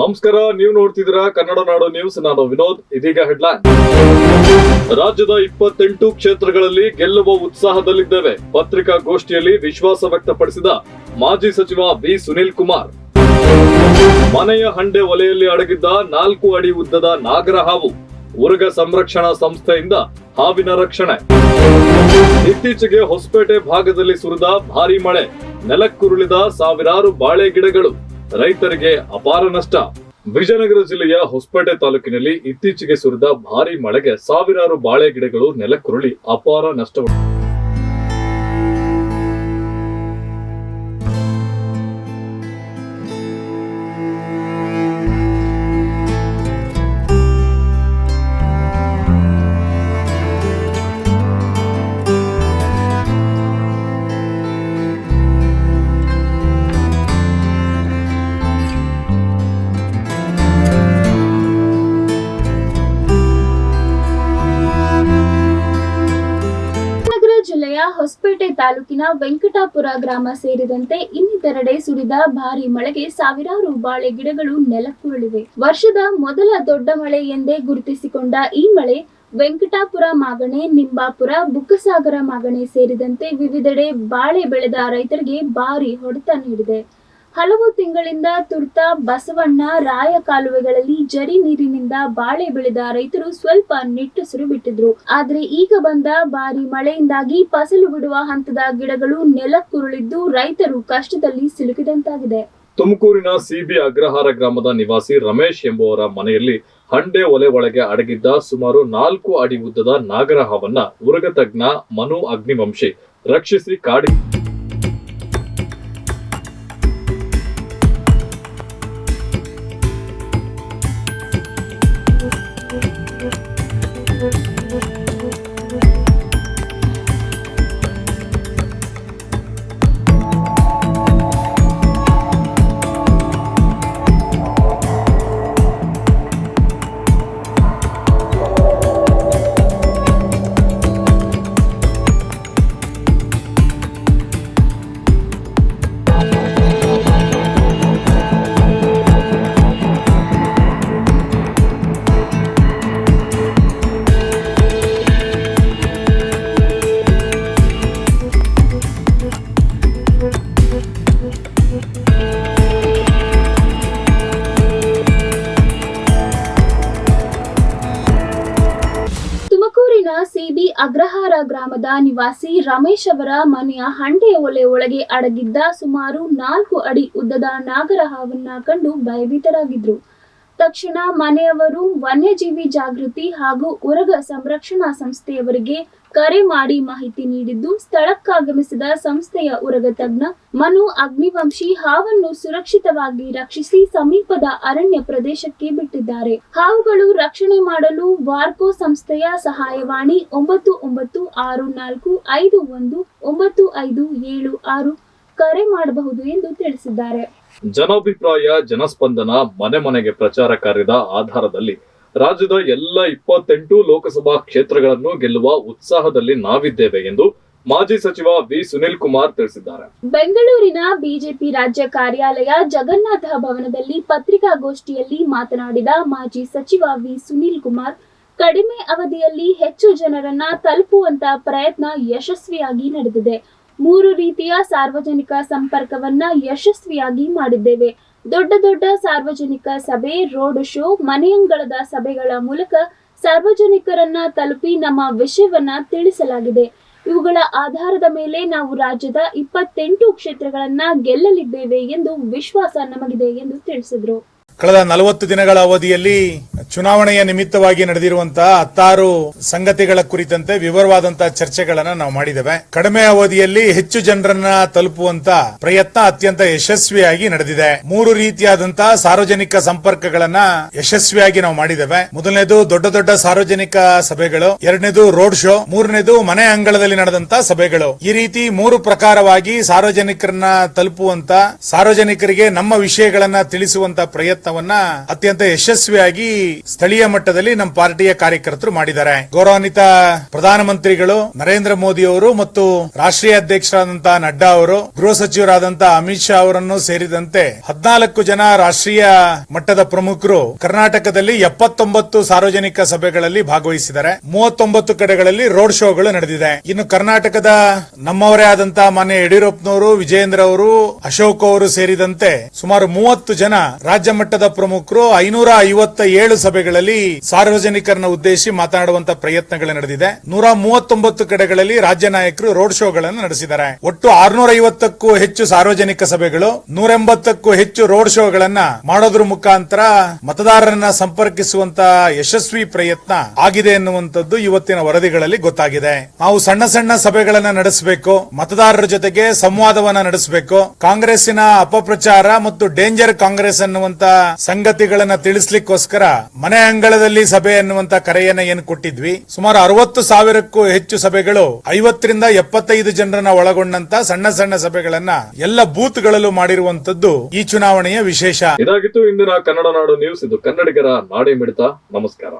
ನಮಸ್ಕಾರ, ನೀವು ನೋಡ್ತಿದ್ದೀರಾ ಕನ್ನಡ ನಾಡು ನ್ಯೂಸ್. ನಾನು ವಿನೋದ್, ಇದೀಗ ಹೆಡ್ಲೈನ್. ರಾಜ್ಯದ ಇಪ್ಪತ್ತೆಂಟು ಕ್ಷೇತ್ರಗಳಲ್ಲಿ ಗೆಲ್ಲುವ ಉತ್ಸಾಹದಲ್ಲಿದ್ದೇವೆ. ಪತ್ರಿಕಾಗೋಷ್ಠಿಯಲ್ಲಿ ವಿಶ್ವಾಸ ವ್ಯಕ್ತಪಡಿಸಿದ ಮಾಜಿ ಸಚಿವ ಬಿ. ಸುನೀಲ್ ಕುಮಾರ್. ಮನೆಯ ಹಂಡೆ ಒಲೆಯಲ್ಲಿ ಅಡಗಿದ್ದ ನಾಲ್ಕು ಅಡಿ ಉದ್ದದ ನಾಗರ ಹಾವು ಉರಗ ಸಂರಕ್ಷಣಾ ಸಂಸ್ಥೆಯಿಂದ ಹಾವಿನ ರಕ್ಷಣೆ. ಇತ್ತೀಚೆಗೆ ಹೊಸಪೇಟೆ ಭಾಗದಲ್ಲಿ ಸುರಿದ ಭಾರಿ ಮಳೆ. ನೆಲಕ್ಕುರುಳಿದ ಸಾವಿರಾರು ಬಾಳೆ ಗಿಡಗಳು ರೈತರಿಗೆ ಅಪಾರ ನಷ್ಟ. ವಿಜಯನಗರ ಜಿಲ್ಲೆಯ ಹೊಸಪೇಟೆ ತಾಲೂಕಿನಲ್ಲಿ ಇತ್ತೀಚೆಗೆ ಸುರಿದ ಭಾರಿ ಮಳೆಗೆ ಸಾವಿರಾರು ಬಾಳೆ ಗಿಡಗಳು ನೆಲಕ್ಕುರುಳಿ ಅಪಾರ ನಷ್ಟ ಹೊಸಪೇಟೆ ತಾಲೂಕಿನ ವೆಂಕಟಾಪುರ ಗ್ರಾಮ ಸೇರಿದಂತೆ ಇನ್ನಿತರೆಡೆ ಸುರಿದ ಭಾರಿ ಮಳೆಗೆ ಸಾವಿರಾರು ಬಾಳೆ ಗಿಡಗಳು ನೆಲಕ್ಕುರುಳಿವೆ. ವರ್ಷದ ಮೊದಲ ದೊಡ್ಡ ಮಳೆ ಎಂದೇ ಗುರುತಿಸಿಕೊಂಡ ಈ ಮಳೆ ವೆಂಕಟಾಪುರ ಮಾಗಣೆ, ನಿಂಬಾಪುರ, ಬುಕ್ಕಸಾಗರ ಮಾಗಣೆ ಸೇರಿದಂತೆ ವಿವಿಧೆಡೆ ಬಾಳೆ ಬೆಳೆದ ರೈತರಿಗೆ ಭಾರಿ ಹೊಡೆತ ನೀಡಿದೆ. ಹಲವು ತಿಂಗಳಿಂದ ತುರ್ತ ಬಸವಣ್ಣ ರಾಯ ಕಾಲುವೆಗಳಲ್ಲಿ ಜರಿ ನೀರಿನಿಂದ ಬಾಳೆ ಬೆಳೆದ ರೈತರು ಸ್ವಲ್ಪ ನಿಟ್ಟುಸಿರು ಬಿಟ್ಟಿದ್ರು ಆದ್ರೆ ಈಗ ಬಂದ ಭಾರಿ ಮಳೆಯಿಂದಾಗಿ ಫಸಲು ಬಿಡುವ ಹಂತದ ಗಿಡಗಳು ನೆಲಕ್ಕುರುಳಿದ್ದು ರೈತರು ಕಷ್ಟದಲ್ಲಿ ಸಿಲುಕಿದಂತಾಗಿದೆ. ತುಮಕೂರಿನ ಸಿಬಿ ಅಗ್ರಹಾರ ಗ್ರಾಮದ ನಿವಾಸಿ ರಮೇಶ್ ಎಂಬುವರ ಮನೆಯಲ್ಲಿ ಹಂಡೆ ಒಲೆ ಒಳಗೆ ಅಡಗಿದ್ದ ಸುಮಾರು ನಾಲ್ಕು ಅಡಿ ಉದ್ದದ ನಾಗರಹವನ್ನ ಉರಗತಜ್ಞ ಉರಗ ತಜ್ಞ ಮನು ಅಗ್ನಿವಂಶಿ ರಕ್ಷಿಸಿ ಕಾಡಿ ತುಮಕೂರಿನ ಸಿಬಿ ಅಗ್ರಹಾರ ಗ್ರಾಮದ ನಿವಾಸಿ ರಮೇಶ್ ಅವರ ಮನೆಯ ಹಂಡೆಯ ಒಲೆ ಒಳಗೆ ಅಡಗಿದ್ದ ಸುಮಾರು ನಾಲ್ಕು ಅಡಿ ಉದ್ದದ ನಾಗರ ಹಾವನ್ನ ಕಂಡು ಭಯಭೀತರಾಗಿದ್ರು. ತಕ್ಷಣ ಮನೆಯವರು ವನ್ಯಜೀವಿ ಜಾಗೃತಿ ಹಾಗೂ ಉರಗ ಸಂರಕ್ಷಣಾ ಸಂಸ್ಥೆಯವರಿಗೆ ಕರೆ ಮಾಡಿ ಮಾಹಿತಿ ನೀಡಿದ್ದು, ಸ್ಥಳಕ್ಕಾಗಮಿಸಿದ ಸಂಸ್ಥೆಯ ಉರಗ ತಜ್ಞ ಮನು ಅಗ್ನಿವಂಶಿ ಹಾವನ್ನು ಸುರಕ್ಷಿತವಾಗಿ ರಕ್ಷಿಸಿ ಸಮೀಪದ ಅರಣ್ಯ ಪ್ರದೇಶಕ್ಕೆ ಬಿಟ್ಟಿದ್ದಾರೆ. ಹಾವುಗಳು ರಕ್ಷಣೆ ಮಾಡಲು ವಾರ್ಕೋ ಸಂಸ್ಥೆಯ ಸಹಾಯವಾಣಿ ಒಂಬತ್ತು ಒಂಬತ್ತು ಆರು ನಾಲ್ಕು ಐದು ಒಂದು ಒಂಬತ್ತು ಐದು ಏಳು ಆರು ಕರೆ ಮಾಡಬಹುದು ಎಂದು ತಿಳಿಸಿದ್ದಾರೆ. ಜನಾಭಿಪ್ರಾಯ ಜನಸ್ಪಂದನ ಮನೆ ಮನೆಗೆ ಪ್ರಚಾರ ಕಾರ್ಯದ ಆಧಾರದಲ್ಲಿ ರಾಜ್ಯದ ಎಲ್ಲ ಇಪ್ಪತ್ತೆಂಟು ಲೋಕಸಭಾ ಕ್ಷೇತ್ರಗಳನ್ನು ಗೆಲ್ಲುವ ಉತ್ಸಾಹದಲ್ಲಿ ನಾವಿದ್ದೇವೆ ಎಂದು ಮಾಜಿ ಸಚಿವ ವಿ. ಸುನಿಲ್ ಕುಮಾರ್ ತಿಳಿಸಿದ್ದಾರೆ. ಬೆಂಗಳೂರಿನ ಬಿಜೆಪಿ ರಾಜ್ಯ ಕಾರ್ಯಾಲಯ ಜಗನ್ನಾಥ ಭವನದಲ್ಲಿ ಪತ್ರಿಕಾಗೋಷ್ಠಿಯಲ್ಲಿ ಮಾತನಾಡಿದ ಮಾಜಿ ಸಚಿವ ವಿ. ಸುನಿಲ್ ಕುಮಾರ್ ಕಡಿಮೆ ಅವಧಿಯಲ್ಲಿ ಹೆಚ್ಚು ಜನರನ್ನ ತಲುಪುವಂತ ಪ್ರಯತ್ನ ಯಶಸ್ವಿಯಾಗಿ ನಡೆದಿದೆ. ಮೂರು ರೀತಿಯ ಸಾರ್ವಜನಿಕ ಸಂಪರ್ಕವನ್ನ ಯಶಸ್ವಿಯಾಗಿ ಮಾಡಿದ್ದೇವೆ. ದೊಡ್ಡ ದೊಡ್ಡ ಸಾರ್ವಜನಿಕ ಸಭೆ, ರೋಡ್ ಶೋ ಮನೆಯಂಗಳದ ಸಭೆಗಳ ಮೂಲಕ ಸಾರ್ವಜನಿಕರನ್ನ ತಲುಪಿ ನಮ್ಮ ವಿಷಯವನ್ನ ತಿಳಿಸಲಾಗಿದೆ. ಇವುಗಳ ಆಧಾರದ ಮೇಲೆ ನಾವು ರಾಜ್ಯದ ಇಪ್ಪತ್ತೆಂಟು ಕ್ಷೇತ್ರಗಳನ್ನ ಗೆಲ್ಲಲಿದ್ದೇವೆ ಎಂದು ವಿಶ್ವಾಸ ನಮಗಿದೆ ಎಂದು ತಿಳಿಸಿದರು. ಕಳೆದ ನಲವತ್ತು ದಿನಗಳ ಅವಧಿಯಲ್ಲಿ ಚುನಾವಣೆಯ ನಿಮಿತ್ತವಾಗಿ ನಡೆದಿರುವಂತಹ ಹತ್ತಾರು ಸಂಗತಿಗಳ ಕುರಿತಂತೆ ವಿವರವಾದಂತಹ ಚರ್ಚೆಗಳನ್ನ ನಾವು ಮಾಡಿದ್ದೇವೆ. ಕಡಿಮೆ ಅವಧಿಯಲ್ಲಿ ಹೆಚ್ಚು ಜನರನ್ನ ತಲುಪುವಂತ ಪ್ರಯತ್ನ ಅತ್ಯಂತ ಯಶಸ್ವಿಯಾಗಿ ನಡೆದಿದೆ. ಮೂರು ರೀತಿಯಾದಂತಹ ಸಾರ್ವಜನಿಕ ಸಂಪರ್ಕಗಳನ್ನ ಯಶಸ್ವಿಯಾಗಿ ನಾವು ಮಾಡಿದ್ದೇವೆ. ಮೊದಲನೇದು ದೊಡ್ಡ ದೊಡ್ಡ ಸಾರ್ವಜನಿಕ ಸಭೆಗಳು, ಎರಡನೇದು ರೋಡ್ ಶೋ, ಮೂರನೇದು ಮನೆ ಅಂಗಳದಲ್ಲಿ ನಡೆದಂತ ಸಭೆಗಳು. ಈ ರೀತಿ ಮೂರು ಪ್ರಕಾರವಾಗಿ ಸಾರ್ವಜನಿಕರನ್ನ ತಲುಪುವಂತ, ಸಾರ್ವಜನಿಕರಿಗೆ ನಮ್ಮ ವಿಷಯಗಳನ್ನ ತಿಳಿಸುವಂತ ಪ್ರಯತ್ನ ಪ್ರಯತ್ನವನ್ನ ಅತ್ಯಂತ ಯಶಸ್ವಿಯಾಗಿ ಸ್ಥಳೀಯ ಮಟ್ಟದಲ್ಲಿ ನಮ್ಮ ಪಾರ್ಟಿಯ ಕಾರ್ಯಕರ್ತರು ಮಾಡಿದ್ದಾರೆ. ಗೌರವಾನ್ವಿತ ಪ್ರಧಾನಮಂತ್ರಿಗಳು ನರೇಂದ್ರ ಮೋದಿ ಅವರು ಮತ್ತು ರಾಷ್ಟ್ರೀಯ ಅಧ್ಯಕ್ಷರಾದಂತಹ ನಡ್ಡಾ ಅವರು, ಗೃಹ ಸಚಿವರಾದಂತಹ ಅಮಿತ್ ಶಾ ಅವರನ್ನು ಸೇರಿದಂತೆ ಹದಿನಾಲ್ಕು ಜನ ರಾಷ್ಟ್ರೀಯ ಮಟ್ಟದ ಪ್ರಮುಖರು ಕರ್ನಾಟಕದಲ್ಲಿ ಎಪ್ಪತ್ತೊಂಬತ್ತು ಸಾರ್ವಜನಿಕ ಸಭೆಗಳಲ್ಲಿ ಭಾಗವಹಿಸಿದ್ದಾರೆ. ಮೂವತ್ತೊಂಬತ್ತು ಕಡೆಗಳಲ್ಲಿ ರೋಡ್ ಶೋಗಳು ನಡೆದಿದೆ. ಇನ್ನು ಕರ್ನಾಟಕದ ನಮ್ಮವರೇ ಆದಂತಹ ಮಾನ್ಯ ಯಡಿಯೂರಪ್ಪನವರು, ವಿಜಯೇಂದ್ರ ಅವರು, ಅಶೋಕ್ ಅವರು ಸೇರಿದಂತೆ ಸುಮಾರು ಮೂವತ್ತು ಜನ ರಾಜ್ಯ ಮಟ್ಟದ ಪ್ರಮುಖರು ಐನೂರ ಐವತ್ತ ಏಳು ಸಭೆಗಳಲ್ಲಿ ಸಾರ್ವಜನಿಕರನ್ನ ಉದ್ದೇಶಿ ಮಾತನಾಡುವಂತ ಪ್ರಯತ್ನಗಳು ನಡೆದಿದೆ. ನೂರ ಮೂವತ್ತೊಂಬತ್ತು ಕಡೆಗಳಲ್ಲಿ ರಾಜ್ಯ ನಾಯಕರು ರೋಡ್ ಶೋಗಳನ್ನು ನಡೆಸಿದ್ದಾರೆ. ಒಟ್ಟು ಆರ್ನೂರ ಐವತ್ತಕ್ಕೂ ಹೆಚ್ಚು ಸಾರ್ವಜನಿಕ ಸಭೆಗಳು, ನೂರ ಎಂಬತ್ತಕ್ಕೂ ಹೆಚ್ಚು ರೋಡ್ ಶೋಗಳನ್ನ ಮಾಡೋದ್ರ ಮುಖಾಂತರ ಮತದಾರರನ್ನ ಸಂಪರ್ಕಿಸುವಂತ ಯಶಸ್ವಿ ಪ್ರಯತ್ನ ಆಗಿದೆ ಎನ್ನುವಂಥದ್ದು ಇವತ್ತಿನ ವರದಿಗಳಲ್ಲಿ ಗೊತ್ತಾಗಿದೆ. ನಾವು ಸಣ್ಣ ಸಣ್ಣ ಸಭೆಗಳನ್ನ ನಡೆಸಬೇಕು, ಮತದಾರರ ಜೊತೆಗೆ ಸಂವಾದವನ್ನ ನಡೆಸಬೇಕು, ಕಾಂಗ್ರೆಸ್ಸಿನ ಅಪಪ್ರಚಾರ ಮತ್ತು ಡೇಂಜರ್ ಕಾಂಗ್ರೆಸ್ ಅನ್ನುವಂತ ಸಂಗತಿಗಳನ್ನ ತಿಳಿಸ್ಲಿಕ್ಕೋಸ್ಕರ ಮನೆ ಅಂಗಳದಲ್ಲಿ ಸಭೆ ಎನ್ನುವಂತ ಕರೆಯನ್ನ ಏನು ಕೊಟ್ಟಿದ್ವಿ? ಸುಮಾರು ಅರವತ್ತು ಸಾವಿರಕ್ಕೂ ಹೆಚ್ಚು ಸಭೆಗಳು ಐವತ್ತರಿಂದ ಎಪ್ಪತ್ತೈದು ಜನರನ್ನ ಒಳಗೊಂಡಂತ ಸಣ್ಣ ಸಣ್ಣ ಸಭೆಗಳನ್ನ ಎಲ್ಲ ಬೂತ್ಗಳಲ್ಲೂ ಮಾಡಿರುವಂತದ್ದು ಈ ಚುನಾವಣೆಯ ವಿಶೇಷ. ಇದಾಗಿತ್ತು ಇಂದಿನ ಕನ್ನಡ ನಾಡು ನ್ಯೂಸ್, ಇದು ಕನ್ನಡಿಗರ ನಾಡಿ ಮಿಡಿತ ನಮಸ್ಕಾರ.